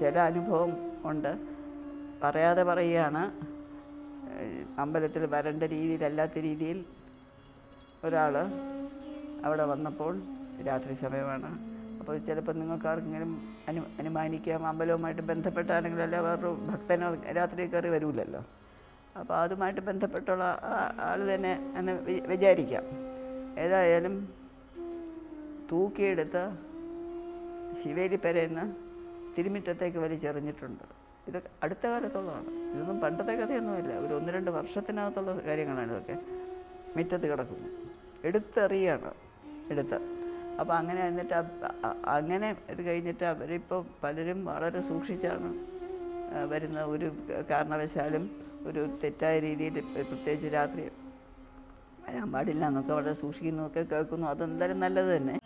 ചില അനുഭവം ഉണ്ട്. പറയാതെ പറയുകയാണ്. അമ്പലത്തിൽ വരേണ്ട രീതിയിലല്ലാത്ത രീതിയിൽ ഒരാൾ അവിടെ വന്നപ്പോൾ രാത്രി സമയമാണ്. അപ്പോൾ ചിലപ്പോൾ നിങ്ങൾക്ക് ആർക്കെങ്കിലും അനു അനുമാനിക്കാം. അമ്പലവുമായിട്ട് ബന്ധപ്പെട്ട അല്ല വേറൊരു ഭക്തന രാത്രി കയറി വരൂലല്ലോ. അപ്പോൾ അതുമായിട്ട് ബന്ധപ്പെട്ടുള്ള ആൾ തന്നെ എന്ന് വിചാരിക്കാം. ഏതായാലും തൂക്കിയെടുത്ത് ശിവേലി പെരയെന്ന് തിരുമിറ്റത്തേക്ക് വലിച്ചെറിഞ്ഞിട്ടുണ്ട് ഇത് അടുത്ത കാലത്തുള്ളതാണ്. ഇതൊന്നും പണ്ടത്തെ കഥയൊന്നുമില്ല. ഒരു ഒന്ന് രണ്ട് വർഷത്തിനകത്തുള്ള കാര്യങ്ങളാണ് ഇതൊക്കെ. മുറ്റത്ത് കിടക്കുന്നു. എടുത്തെറിയാണ്. എടുത്ത്. അപ്പോൾ അങ്ങനെ എന്നിട്ട് അങ്ങനെ ഇത് കഴിഞ്ഞിട്ട് അവരിപ്പോൾ പലരും വളരെ സൂക്ഷിച്ചാണ് വരുന്ന ഒരു കാരണവശാലും ഒരു തെറ്റായ രീതിയിൽ പ്രത്യേകിച്ച് രാത്രി വരാൻ പാടില്ല എന്നൊക്കെ വളരെ സൂക്ഷിക്കുന്നു ഒക്കെ കേൾക്കുന്നു. അതെന്തായാലും നല്ലത് തന്നെ.